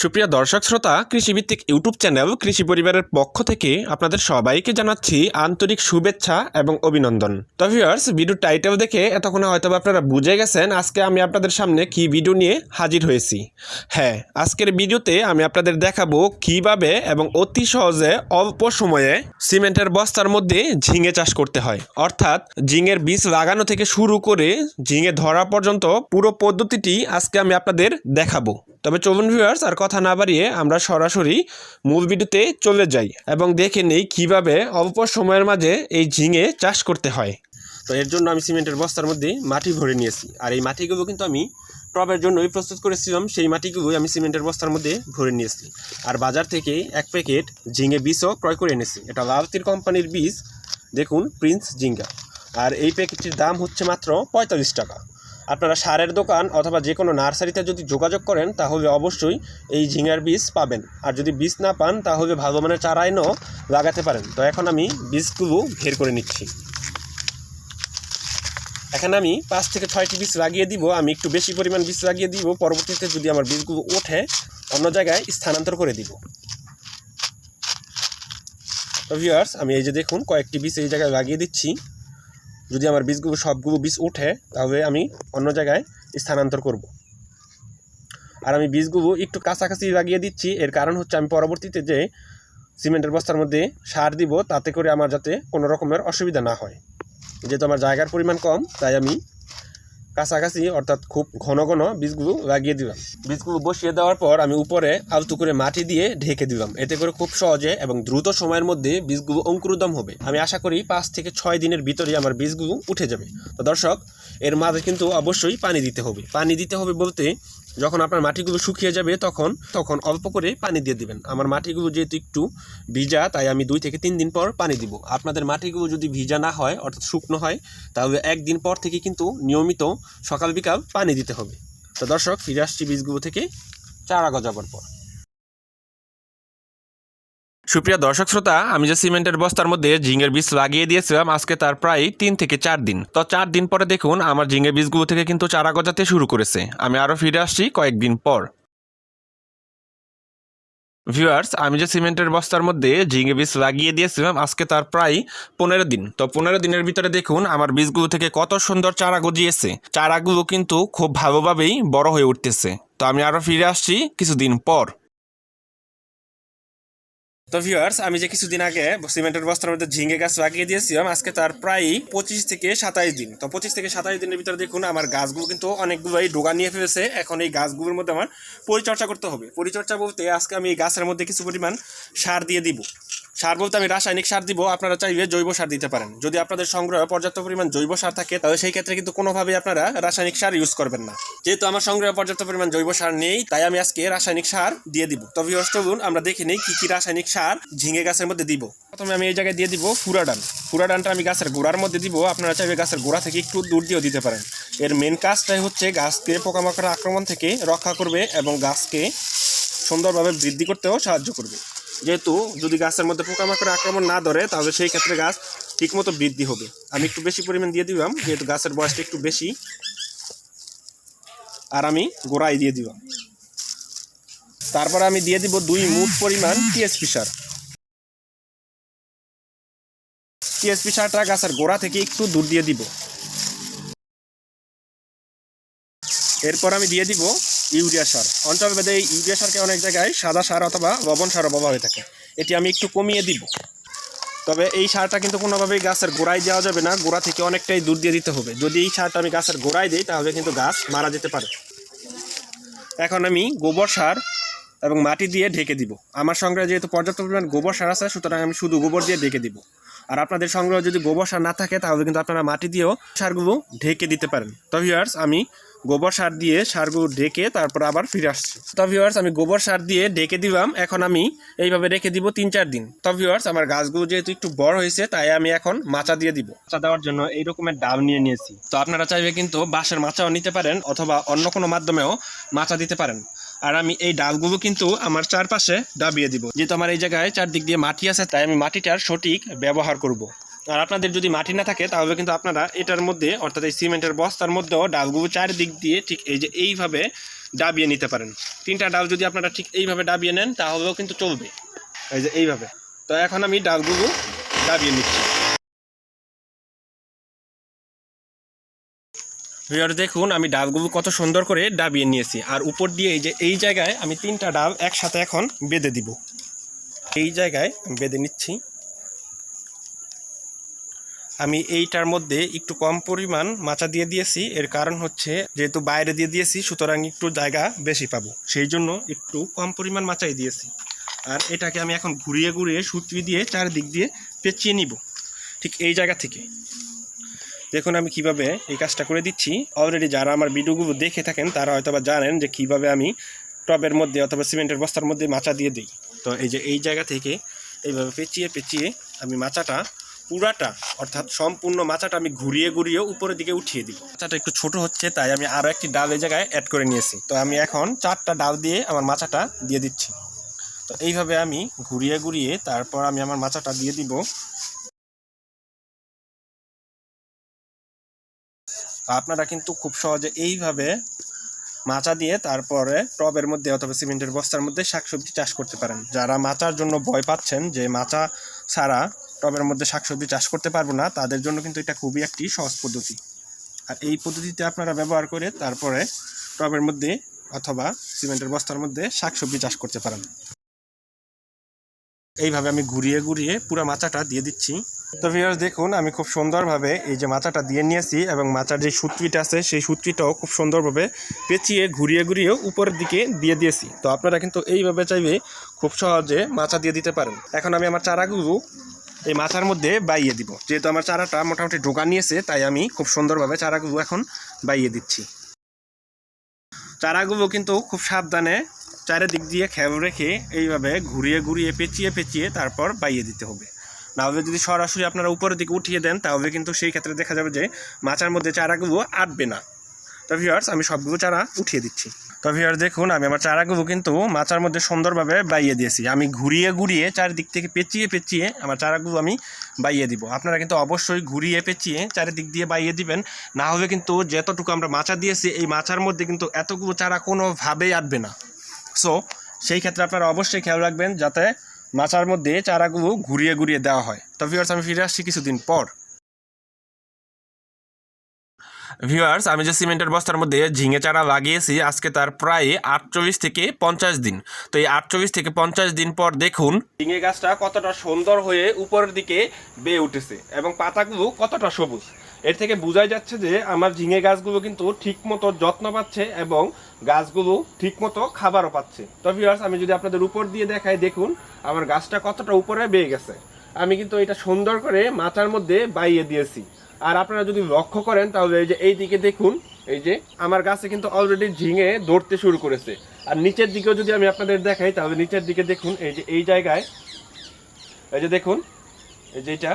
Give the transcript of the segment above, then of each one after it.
সুপ্রিয় দর্শক শ্রোতা, কৃষিভিত্তিক ইউটিউব চ্যানেল কৃষি পরিবারের পক্ষ থেকে আপনাদের সবাইকে জানাচ্ছি আন্তরিক শুভেচ্ছা এবং অভিনন্দন। তো ভিউয়ার্স ভিডিও টাইটেল দেখে এতক্ষণে হয়তো আপনারা বুঝে গেছেন আজকে আমি আপনাদের সামনে কি ভিডিও নিয়ে হাজির হয়েছি। হ্যাঁ আজকের ভিডিওতে আমি আপনাদের দেখাবো কীভাবে এবং অতি সহজে অল্প সময়ে সিমেন্টের বস্তার মধ্যে ঝিঙে চাষ করতে হয়। অর্থাৎ ঝিঙের বীজ লাগানো থেকে শুরু করে ঝিঙে ধরা পর্যন্ত পুরো পদ্ধতিটি আজকে আমি আপনাদের দেখাবো। তবে চলুন ভিউয়ার্স আর কথা না বাড়িয়ে আমরা সরাসরি মূল ভিডিওতে চলে যাই এবং দেখে নেই কীভাবে অল্প সময়ের মাঝে এই ঝিঙে চাষ করতে হয়। তো এর জন্য আমি সিমেন্টের বস্তার মধ্যে মাটি ভরে নিয়েছি। আর এই মাটিগুলো কিন্তু আমি টবের জন্যই প্রস্তুত করেছিলাম। সেই মাটিগুলোই আমি সিমেন্টের বস্তার মধ্যে ভরে নিয়েছি। আর বাজার থেকে এক প্যাকেট ঝিঙে বীজও ক্রয় করে এনেছি। এটা লালতির কোম্পানির বীজ। দেখুন, প্রিন্স জিঙ্গা আর এই প্যাকেটটির দাম হচ্ছে মাত্র পঁয়তাল্লিশ টাকা। আপনারা সারের দোকান অথবা যে কোনো নার্সারিতে যদি যোগাযোগ করেন, তাহলে অবশ্যই এই ঝিঙার বীজ পাবেন। আর যদি বীজ না পান, তাহলে ভালো মানের চারা এনেও লাগাতে পারেন। তো এখন আমি বীজগুলো বের করে নিচ্ছি। এখানে আমি পাঁচ থেকে ছয়টি বীজ লাগিয়ে দিব। আমি একটু বেশি পরিমাণ বীজ লাগিয়ে দিব। পরবর্তীতে যদি আমার বীজগুলো ওঠে, অন্য জায়গায় স্থানান্তর করে দিব। তো ভিউয়ার্স আমি এই যে দেখুন, কয়েকটি বীজ এই জায়গায় লাগিয়ে দিচ্ছি। যদি আমার বীজগুলো সবগুলো বীজ ওঠে তাহলে আমি অন্য জায়গায় স্থানান্তর করব। আর আমি বীজগুলো একটু কাছাকাছি লাগিয়ে দিচ্ছি। এর কারণ হচ্ছে আমি পরবর্তীতে যে সিমেন্টের বস্তার মধ্যে সার দিব, তাতে করে আমার যাতে কোনো রকমের অসুবিধা না হয়। যেহেতু আমার জায়গার পরিমাণ কম, তাই আমি কাছাকাছি, অর্থাৎ খুব ঘন ঘন বীজগুলো লাগিয়ে দিলাম। বীজগুলো বসিয়ে দেওয়ার পর আমি উপরে আলতু করে মাটি দিয়ে ঢেকে দিলাম। এতে করে খুব সহজে এবং দ্রুত সময়ের মধ্যে বীজগুলো অঙ্কুরোদম হবে। আমি আশা করি পাঁচ থেকে ছয় দিনের ভিতরে আমার বীজগুলো উঠে যাবে। তো দর্শক, এর মাঝে কিন্তু অবশ্যই পানি দিতে হবে। পানি দিতে হবে বলতে যখন আপনার মাটিগুলো শুকিয়ে যাবে তখন তখন অল্প করে পানি দিয়ে দিবেন। আমার মাটিগুলো যেহেতু একটু ভিজা, তাই আমি দুই থেকে তিন দিন পর পানি দিব। আপনাদের মাটিগুলো যদি ভিজা না হয়, অর্থাৎ শুকনো হয়, তাহলে একদিন পর থেকে কিন্তু নিয়মিত সকাল বিকাল পানি দিতে হবে। তো দর্শক, ফিরে আসছি বীজগুলো থেকে চারা গজাবার পর। সুপ্রিয় দর্শক শ্রোতা, আমি যে সিমেন্টের বস্তার মধ্যে ঝিঙের বীজ লাগিয়ে দিয়েছিলাম, আজকে তার প্রায় তিন থেকে চার দিন। তো চার দিন পরে দেখুন, আমার ঝিঙের বীজগুলো থেকে কিন্তু চারা গজাতে শুরু করেছে। আমি আরও ফিরে আসছি কয়েকদিন পর। ভিউয়ার্স, আমি যে সিমেন্টের বস্তার মধ্যে ঝিঙে বীজ লাগিয়ে দিয়েছিলাম, আজকে তার প্রায় পনেরো দিন। তো পনেরো দিনের ভিতরে দেখুন, আমার বীজগুলো থেকে কত সুন্দর চারা গজিয়েছে। চারাগুলো কিন্তু খুব ভালোভাবেই বড় হয়ে উঠতেছে। তো আমি আরও ফিরে আসছি কিছুদিন পর। তো ভিউয়ার্স আমি যে কিছুদিন আগে সিমেন্টের বস্তার মধ্যে ঝিঙে গাছ লাগিয়ে দিয়েছিলাম আজকে তার প্রায় পঁচিশ থেকে সাতাইশ দিন। তো পঁচিশ থেকে সাতাইশ দিনের ভিতরে দেখুন, আমার গাছগুলো কিন্তু অনেকগুলোই ডোগা নিয়ে ফেলেছে। এখন এই গাছগুলোর মধ্যে আমার পরিচর্যা করতে হবে। পরিচর্যা বলতে আজকে আমি এই গাছের মধ্যে কিছু পরিমাণ সার দিয়ে দিব। সার বলতে আমি রাসায়নিক সার দিব, আপনারা চাইলে জৈব সার দিতে পারেন। যদি আপনাদের সংগ্রহে পর্যাপ্ত পরিমাণ জৈব সার থাকে, তাহলে সেই ক্ষেত্রে কিন্তু কোনোভাবেই আপনারা রাসায়নিক সার ইউজ করবেন না। যেহেতু আমার সংগ্রহে পর্যাপ্ত পরিমাণ জৈব সার নেই, তাই আমি আজকে রাসায়নিক সার দিয়ে দিব। তো ভিউয়ার্স চলুন আমরা দেখে নেই কী কি রাসায়নিক সার ঝিঙে গাছের মধ্যে দিব। প্রথমে আমি এই জায়গায় দিয়ে দিব ফুরাডান ফুরাডানটা আমি গাছের গোড়ার মধ্যে দিব, আপনারা চাইবে গাছের গোড়া থেকে একটু দূর দিয়েও দিতে পারেন। এর মেন কাজটাই হচ্ছে গাছকে পোকামাকড়ের আক্রমণ থেকে রক্ষা করবে এবং গাছকে সুন্দরভাবে বৃদ্ধি করতেও সাহায্য করবে। যেহেতু যদি গাছের মধ্যে পোকামাকড়ের আক্রমণ না ধরে, তাহলে সেই ক্ষেত্রে গাছ ঠিকমতো বৃদ্ধি হবে। আমি একটু বেশি পরিমাণ দিয়ে দিলাম, যেহেতু গাছের বয়সটা একটু বেশি। আর আমি গোড়ায় দিয়ে দিলাম। তারপর আমি দিয়ে দিব দুই মুঠ পরিমাণ টিএসপি সার টিএসপি সারটা গাছের গোড়া থেকে একটু দূর দিয়ে দিব। এরপর আমি দিয়ে দিব ইউরিয়া সার। অঞ্চল ভেদে এই ইউরিয়া সারকে অনেক জায়গায় সাদা সার অথবা লবণ সারও বলা হয়ে থাকে। এটি আমি একটু কমিয়ে দিব। তবে এই সারটা কিন্তু কোনোভাবেই গাছের গোড়ায় দেওয়া যাবে না। গোড়া থেকে অনেকটাই দূর দিয়ে দিতে হবে। যদি এই সারটা আমি গাছের গোড়ায় দিই, তাহলে কিন্তু গাছ মারা যেতে পারে। এখন আমি গোবর সার এবং মাটি দিয়ে ঢেকে দিব। আমার সংগ্রহে যেহেতু পর্যাপ্ত পরিমাণ গোবর সার আছে, সুতরাং আমি শুধু গোবর দিয়ে ঢেকে দিব। আর আপনাদের সংগ্রহ যদি গোবর সার না থাকে, তাহলে কিন্তু আপনারা মাটি দিয়েও সারগুলো ঢেকে দিতে পারেন। তো ভিউয়ার্স আমি গোবর সার দিয়ে সারগুলো ঢেকে তারপর আবার ফিরে আসছি। তো ভিউয়ার্স আমি গোবর সার দিয়ে ঢেকে দিলাম। এখন আমি এইভাবে রেখে দিব তিন চার দিন। তো ভিউয়ার্স আমার গাছগুলো যেহেতু একটু বড় হয়েছে, তাই আমি এখন মাচা দিয়ে দিব। মাচা দেওয়ার জন্য এই রকমের ডাল নিয়ে নিয়েছি। তো আপনারা চাইবে কিন্তু বাঁশের মাচাও নিতে পারেন অথবা অন্য কোনো মাধ্যমেও মাচা দিতে পারেন। আর আমি এই ডালগুলো কিন্তু আমার চারপাশে ডাবিয়ে দিব। যেহেতু আমার এই জায়গায় চারদিক দিয়ে মাটি আছে, তাই আমি মাটিটার সঠিক ব্যবহার করব। আর আপনাদের যদি মাটি না থাকে, তাহলে কিন্তু আপনারা এটার মধ্যে, অর্থাৎ এই সিমেন্টের বস্তার মধ্যেও ডালগুলো চারিদিক দিয়ে ঠিক এই যে এইভাবে ডাবিয়ে নিতে পারেন। তিনটা ডাল যদি আপনারা ঠিক এইভাবে ডাবিয়ে নেন, তাহলেও কিন্তু চলবে। এই যে এইভাবে। তো এখন আমি ডালগুলো ডাবিয়ে নিচ্ছি। ভিউয়ার দেখুন, আমি ডালগুলো কত সুন্দর করে ডাবিয়ে নিয়েছি। আর উপর দিয়ে এই যে এই জায়গায় আমি তিনটা ডাল একসাথে এখন বেঁধে দিব। এই জায়গায় বেঁধে নিচ্ছি। আমি এইটার মধ্যে একটু কম পরিমাণ মাচা দিয়ে দিয়েছি। এর কারণ হচ্ছে যেহেতু বাইরে দিয়ে দিয়েছি, সুতরাং একটু জায়গা বেশি পাবো। সেই জন্য একটু কম পরিমাণ মাচাই দিয়েছি। আর এটাকে আমি এখন ঘুরিয়ে ঘুরিয়ে সুতরি দিয়ে চারিদিক দিয়ে পেঁচিয়ে নিব, ঠিক এই জায়গা থেকে। দেখুন আমি কীভাবে এই কাজটা করে দিচ্ছি। অলরেডি যারা আমার ভিডিওগুলো দেখে থাকেন, তারা হয়তো বা জানেন যে কীভাবে আমি টবের মধ্যে অথবা সিমেন্টের বস্তার মধ্যে মাচা দিয়ে দিই। তো এই যে এই জায়গা থেকে এইভাবে পেঁচিয়ে পেঁচিয়ে আমি মাচাটা পুরাটা, অর্থাৎ সম্পূর্ণ মাচাটা আমি ঘুরিয়ে ঘুরিয়ে উপরের দিকে উঠিয়ে দিই। মাচাটা একটু ছোট হচ্ছে, তাই আমি আরও একটি ডাল এই জায়গায় অ্যাড করে নিয়েছি। তো আমি এখন চারটা ডাল দিয়ে আমার মাচাটা দিয়ে দিচ্ছি। তো এইভাবে আমি ঘুরিয়ে ঘুরিয়ে তারপর আমি আমার মাচাটা দিয়ে দিব। আপনারা কিন্তু খুব সহজে এইভাবে মাচা দিয়ে তারপরে টবের মধ্যে অথবা সিমেন্টের বস্তার মধ্যে শাকসবজি চাষ করতে পারেন। যারা মাচার জন্য ভয় পাচ্ছেন যে মাচা ছাড়া টবের মধ্যে শাকসবজি চাষ করতে পারব না, তাদের জন্য কিন্তু এটা খুবই একটি সহজ পদ্ধতি। আর এই পদ্ধতিতে আপনারা ব্যবহার করে তারপরে টবের মধ্যে অথবা সিমেন্টের বস্তার মধ্যে শাকসবজি চাষ করতে পারেন। এইভাবে আমি ঘুরিয়ে ঘুরিয়ে পুরো মাচাটা দিয়ে দিচ্ছি। তো ভিউয়ার্স দেখুন, আমি খুব সুন্দরভাবে এই যে মাচাটা দিয়ে নিয়েছি এবং মাচার যে সূত্রিটা আছে, সেই সূত্রিটাও খুব সুন্দরভাবে পেঁচিয়ে ঘুরিয়ে ঘুরিয়ে উপরের দিকে দিয়ে দিয়েছি। তো আপনারা কিন্তু এইভাবে চাইবে খুব সহজে মাচা দিয়ে দিতে পারেন। এখন আমি আমার চারাগুলো এই মাচার মধ্যে বাইয়ে দিব। যেহেতু আমার চারাটা মোটামুটি ঢোকা নিয়েছে, তাই আমি খুব সুন্দরভাবে চারাগুলো এখন বাইয়ে দিচ্ছি। চারাগুলো কিন্তু খুব সাবধানে চারিদিক দিয়ে খেয়াল রেখে এইভাবে ঘুরিয়ে ঘুরিয়ে, পেঁচিয়ে পেঁচিয়ে তারপর বাইয়ে দিতে হবে। নাহলে যদি সরাসরি আপনারা উপরের দিকে উঠিয়ে দেন, তাহলে কিন্তু সেই ক্ষেত্রে দেখা যাবে যে মাচার মধ্যে চারাগুলো আটবে না। তো ভিউয়ার্স আমি সবগুলো চারা উঠিয়ে দিচ্ছি। তো ভিউয়ার্স দেখুন, আমি আমার চারাগুলো কিন্তু মাচার মধ্যে সুন্দরভাবে বাইয়ে দিয়েছি। আমি ঘুরিয়ে ঘুরিয়ে চারিদিক থেকে পেঁচিয়ে পেঁচিয়ে আমার চারাগুলো আমি বাইয়ে দিব। আপনারা কিন্তু অবশ্যই ঘুরিয়ে পেঁচিয়ে চারিদিক দিয়ে বাইয়ে দিবেন। না হলে কিন্তু যতটুকু আমরা মাচা দিয়েছি, এই মাচার মধ্যে কিন্তু এতগুলো চারা কোনোভাবেই আটবে না। সো সেই ক্ষেত্রে আপনারা অবশ্যই খেয়াল রাখবেন যাতে মাচার মধ্যে চারাগুলো ঘুরিয়ে ঘুরিয়ে দেওয়া হয়। তো ভিউয়ার্স আমি ফিরে আসছি কিছুদিন পর। ভিউয়ার্স আমি যে সিমেন্টের বস্তার মধ্যে ঝিঙে চারা লাগিয়েছি, আজকে তার প্রায় আটচল্লিশ থেকে পঞ্চাশ দিন। তো এই আটচল্লিশ থেকে পঞ্চাশ দিন পর দেখুন, ঝিঙে গাছটা কতটা সুন্দর হয়ে উপরের দিকে বেয়ে উঠেছে এবং পাতাগুলো কতটা সবুজ। এর থেকে বোঝাই যাচ্ছে যে আমার ঝিঙে গাছগুলো কিন্তু ঠিকমতো যত্ন পাচ্ছে এবং গাছগুলো ঠিকমতো খাবারও পাচ্ছে। তো ভিউয়ার্স আমি যদি আপনাদের উপর দিয়ে দেখাই, দেখুন আমার গাছটা কতটা উপরে বেয়ে গেছে। আমি কিন্তু এটা সুন্দর করে মাথার মধ্যে বাইয়ে দিয়েছি। আর আপনারা যদি লক্ষ্য করেন, তাহলে এই যে এই দিকে দেখুন, এই যে আমার গাছে কিন্তু অলরেডি ঝিঙে ধরতে শুরু করেছে। আর নিচের দিকেও যদি আমি আপনাদের দেখাই, তাহলে নিচের দিকে দেখুন, এই যে এই জায়গায়, এই যে দেখুন, এই যে এটা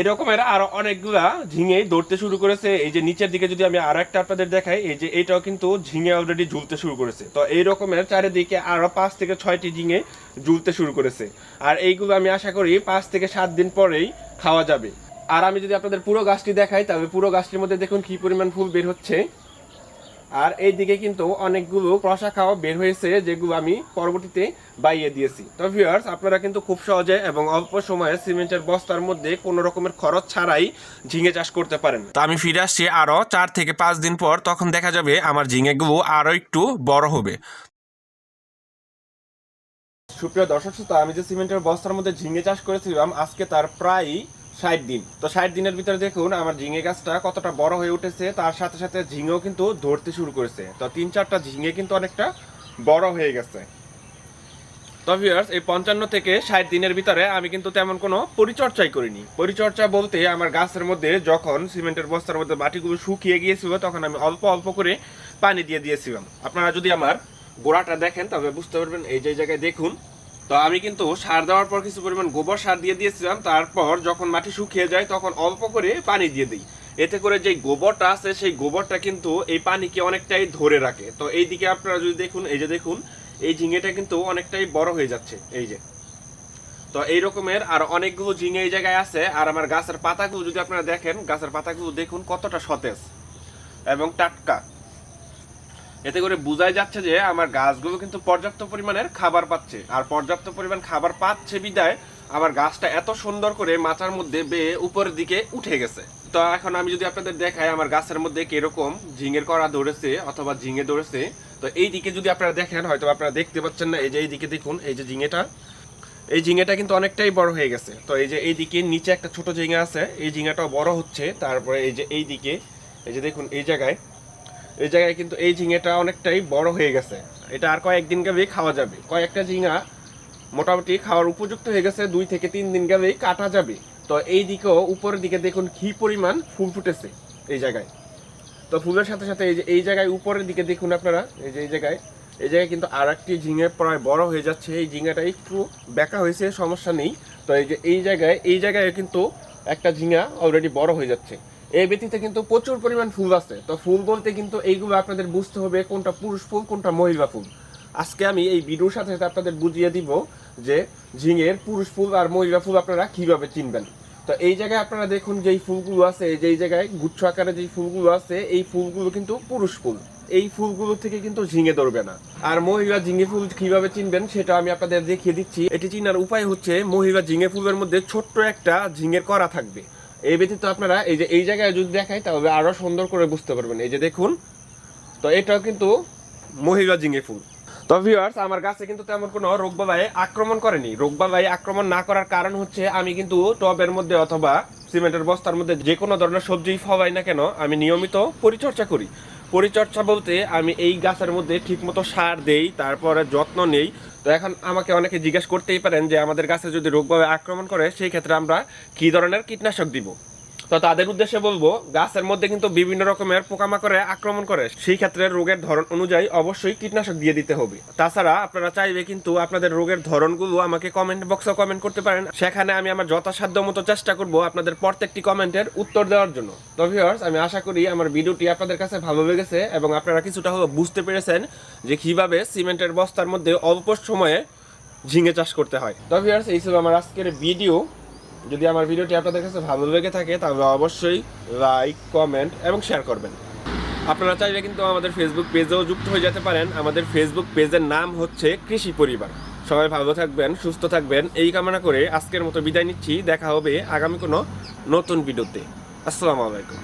এরকমের আরও অনেকগুলা ঝিঙে ধরতে শুরু করেছে। এই যে নিচের দিকে যদি আমি আরও একটা আপনাদের দেখাই, এই যে এইটাও কিন্তু ঝিঙে অলরেডি ঝুলতে শুরু করেছে। তো এই রকমের চারিদিকে আরও পাঁচ থেকে ছয়টি ঝিঙে ঝুলতে শুরু করেছে। আর এইগুলো আমি আশা করি পাঁচ থেকে সাত দিন পরেই খাওয়া যাবে। আর আমি যদি আপনাদের পুরো গাছটি দেখাই, তাহলে পুরো গাছটির মধ্যে দেখুন কি পরিমাণ ফুল বের হচ্ছে। আর এই দিকে কিন্তু অনেকগুলো প্রশাখাও বের হয়েছে, যেগুলো আমি পরবর্তীতে বাইয়ে দিয়েছি। তো ভিউয়ার্স আপনারা কিন্তু খুব সহজে এবং অল্প সময়ে সিমেন্টের বস্তার মধ্যে কোনো রকমের খরচ ছাড়াই ঝিঙে চাষ করতে পারেন। তো আমি ফিরে আসছি আরও চার থেকে পাঁচ দিন পর, তখন দেখা যাবে আমার ঝিঙেগুলো আরও একটু বড় হবে। সুপ্রিয় দর্শক, শ্রোতা, আমি যে সিমেন্টের বস্তার মধ্যে ঝিঙে চাষ করেছিলাম, আজকে তার প্রায় ষাট দিন। তো ষাট দিনের ভিতরে দেখুন, আমার ঝিঙে গাছটা কতটা বড় হয়ে উঠেছে, তার সাথে সাথে ঝিঙেও কিন্তু ধরতে শুরু করেছে। তো তিন চারটা ঝিঙে কিন্তু অনেকটা বড় হয়ে গেছে। তো ভিউয়ার্স এই পঞ্চান্ন থেকে ষাট দিনের ভিতরে আমি কিন্তু তেমন কোনো পরিচর্যাই করিনি। পরিচর্যা বলতে আমার গাছের মধ্যে যখন সিমেন্টের বস্তার মধ্যে মাটিগুলো শুকিয়ে গিয়েছিল, তখন আমি অল্প অল্প করে পানি দিয়ে দিয়েছিলাম। আপনারা যদি আমার গোড়াটা দেখেন তবে বুঝতে পারবেন, এই যে জায়গায় দেখুন তো আমি কিন্তু সার দেওয়ার পর কিছু পরিমাণ গোবর সার দিয়ে দিয়েছিলাম। তারপর যখন মাটি শুকিয়ে যায়, তখন অল্প করে পানি দিয়ে দিই। এতে করে যে গোবরটা আছে, সেই গোবরটা কিন্তু এই পানিকে অনেকটাই ধরে রাখে। তো এই দিকে আপনারা যদি দেখুন, এই যে দেখুন, এই ঝিঙেটা কিন্তু অনেকটাই বড় হয়ে যাচ্ছে। এই যে। তো এই রকমের আর অনেকগুলো ঝিঙে এই জায়গায় আছে। আর আমার গাছের পাতাগুলো যদি আপনারা দেখেন, গাছের পাতাগুলো দেখুন কতটা সতেজ এবং টাটকা। এতে করে বোঝাই যাচ্ছে যে আমার গাছগুলো কিন্তু পর্যাপ্ত পরিমাণের খাবার পাচ্ছে। আর পর্যাপ্ত পরিমাণ খাবার পাচ্ছে বিদায় আমার গাছটা এত সুন্দর করে মাথার মধ্যে বেয়ে উপরের দিকে উঠে গেছে। তো এখন আমি যদি আপনাদের দেখাই আমার গাছের মধ্যে কীরকম ঝিঙের করা ধরেছে অথবা ঝিঙে ধরেছে, তো এই দিকে যদি আপনারা দেখেন, হয়তো আপনারা দেখতে পাচ্ছেন না, এই যে এই দিকে দেখুন, এই যে ঝিঙেটা, এই ঝিঙেটা কিন্তু অনেকটাই বড় হয়ে গেছে। তো এই যে এই দিকে নিচে একটা ছোট ঝিঙে আছে, এই ঝিঙাটাও বড় হচ্ছে, তারপরে এই যে এই দিকে, এই যে দেখুন, এই জায়গায় এই জায়গায় কিন্তু এই ঝিঙেটা অনেকটাই বড় হয়ে গেছে। এটা আর কয়েকদিন গেলেই খাওয়া যাবে। কয়েকটা ঝিঙা মোটামুটি খাওয়ার উপযুক্ত হয়ে গেছে, দুই থেকে তিন দিন গেলেই কাটা যাবে। তো এই দিকেও উপরের দিকে দেখুন কি পরিমাণ ফুল ফুটেছে এই জায়গায়। তো ফুলের সাথে সাথে এই যে, এই জায়গায় উপরের দিকে দেখুন আপনারা, এই যে এই জায়গায় এই জায়গায় কিন্তু আর একটি ঝিঙে প্রায় বড় হয়ে যাচ্ছে। এই ঝিঙাটা একটু বেঁকা হয়েছে, সমস্যা নেই। তো এই যে, এই জায়গায় এই জায়গায় কিন্তু একটা ঝিঙা অলরেডি বড় হয়ে যাচ্ছে। এই ব্যতীতে কিন্তু প্রচুর পরিমাণ ফুল আছে। তো ফুল বলতে কিন্তু এইগুলো আপনাদের বুঝতে হবে, কোনটা পুরুষ ফুল, কোনটা মহিলা ফুল। আজকে আমি এই ভিডিওর সাথে সাথে আপনাদের বুঝিয়ে দিব যে ঝিঙের পুরুষ ফুল আর মহিলা ফুল আপনারা কীভাবে চিনবেন। তো এই জায়গায় আপনারা দেখুন যেই ফুলগুলো আছে এই যে এই জায়গায় গুচ্ছ আকারে যে ফুলগুলো আছে, এই ফুলগুলো কিন্তু পুরুষ ফুল। এই ফুলগুলো থেকে কিন্তু ঝিঙে ধরবে না। আর মহিলা ঝিঙে ফুল কীভাবে চিনবেন সেটা আমি আপনাদের দেখিয়ে দিচ্ছি। এটি চিনার উপায় হচ্ছে মহিলা ঝিঙে ফুলের মধ্যে ছোট্ট একটা ঝিঙের করা থাকবে। এই ব্যতীত আপনারা এই যে এই জায়গায় যদি দেখাই, তাহলে আরও সুন্দর করে বুঝতে পারবেন। এই যে দেখুন, তো এটাও কিন্তু মহিলা জিঙে ফুল। তো ভিউয়ার্স আমার গাছে কিন্তু তেমন কোনো রোগবালাই আক্রমণ করেনি। রোগবালাই আক্রমণ না করার কারণ হচ্ছে, আমি কিন্তু টবের মধ্যে অথবা সিমেন্টের বস্তার মধ্যে যে কোনো ধরনের সবজি ফলাই না কেন, আমি নিয়মিত পরিচর্যা করি। পরিচর্যা বলতে আমি এই গাছের মধ্যে ঠিকমতো সার দেই, তারপরে যত্ন নেই তো এখন আমাকে অনেকে জিজ্ঞেস করতেই পারেন যে আমাদের গাছে যদি রোগভাবে আক্রমণ করে, সেই ক্ষেত্রে আমরা কি ধরনের কীটনাশক দিব? তো তাদের উদ্দেশ্যে বলব, গাছের মধ্যে কিন্তু বিভিন্ন রকমের পোকামাকড়ে আক্রমণ করে। সেই ক্ষেত্রে রোগের ধরন অনুযায়ী অবশ্যই কীটনাশক দিয়ে দিতে হবে। তাছাড়া আপনারা চাইবে কিন্তু আপনাদের রোগের ধরনগুলো আমাকে কমেন্ট বক্সে কমেন্ট করতে পারেন। সেখানে আমি আমার যথাসাধ্য মতো চেষ্টা করব আপনাদের প্রত্যেকটি কমেন্টের উত্তর দেওয়ার জন্য। তো ভিউয়ার্স আমি আশা করি আমার ভিডিওটি আপনাদের কাছে ভালো লেগেছে এবং আপনারা কিছুটা হলেও বুঝতে পেরেছেন যে কীভাবে সিমেন্টের বস্তার মধ্যে অল্প সময়ে ঝিঙে চাষ করতে হয়। তো ভিউয়ার্স এই ছিল আমার আজকের ভিডিও। যদি আমার ভিডিওটি আপনাদের কাছে ভালো লেগে থাকে, তাহলে অবশ্যই লাইক কমেন্ট এবং শেয়ার করবেন। আপনারা চাইলে কিন্তু আমাদের ফেসবুক পেজেও যুক্ত হয়ে যেতে পারেন। আমাদের ফেসবুক পেজের নাম হচ্ছে কৃষি পরিবার। সবাই ভালো থাকবেন, সুস্থ থাকবেন। এই কামনা করে আজকের মতো বিদায় নিচ্ছি। দেখা হবে আগামী কোনো নতুন ভিডিওতে। আসসালামু আলাইকুম।